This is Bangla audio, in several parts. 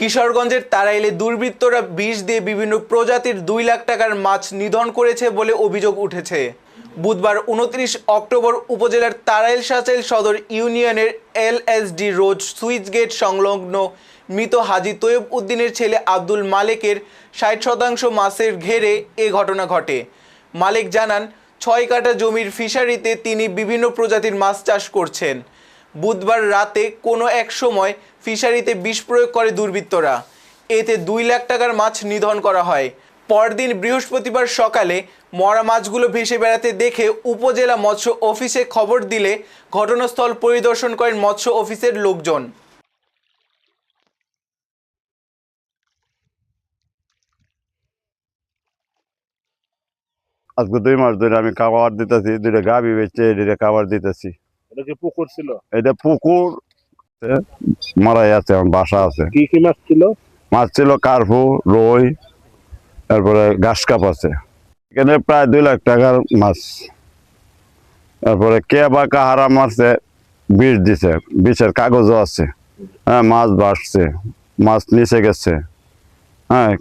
কিশোরগঞ্জের তারাইলে দুর্বৃত্তরা বিষ দিয়ে বিভিন্ন প্রজাতির দুই লাখ টাকার মাছ নিধন করেছে বলে অভিযোগ উঠেছে। বুধবার উনত্রিশ অক্টোবর উপজেলার তারাইল সাচাইল সদর ইউনিয়নের এলএসডি রোড সুইচ গেট সংলগ্ন মৃত হাজি তৈয়ব উদ্দিনের ছেলে আব্দুল মালেকের ষাট শতাংশ মাছের ঘেরে এ ঘটনা ঘটে। মালিক জানান, ছয় কাঠা জমির ফিশারিতে তিনি বিভিন্ন প্রজাতির মাছ চাষ করছেন। বুধবার রাতে কোনো এক সময় ফিশারিতে বিষ প্রয়োগ করে দুর্বৃত্তরা। এতে দুই লাখ টাকার মাছ নিধন করা হয়। পরদিন বৃহস্পতিবার সকালে মরা মাছগুলো ভেসে বেড়াতে দেখে উপজেলা মৎস্য অফিসে খবর দিলে ঘটনাস্থল পরিদর্শন করেন মৎস্য অফিসের লোকজন। আজকে দুই মাস ধরে আমি খাবার দিতেছি, দুইটা গাভি বেচে দুইটা খাবার দিতেছি। এটা কি পুকুর ছিল? এটা পুকুর এ, মারাই আছে আমার বাসা আছে। কি কি মাছ ছিল? মাছ ছিল কার্পু রই তারপরে ঘাস কাপ আছে। এখানে প্রায় দুই লাখ টাকার মাছ। তারপরে কে বা কাহারা মারছে বিষ দিছে বিষের কাগজও আছে। হ্যাঁ মাছ বাসছে মাছ নিচে গেছে। হ্যাঁ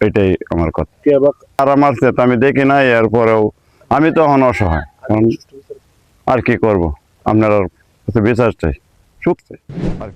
এটাই আমার কথা। কে বা কারা মারছে তো আমি দেখি নাই এরপরেও আমি তখন অসহায়। এখন আর কি করব? আপনার কাছে বিচার চাই সুখ চাই। আর।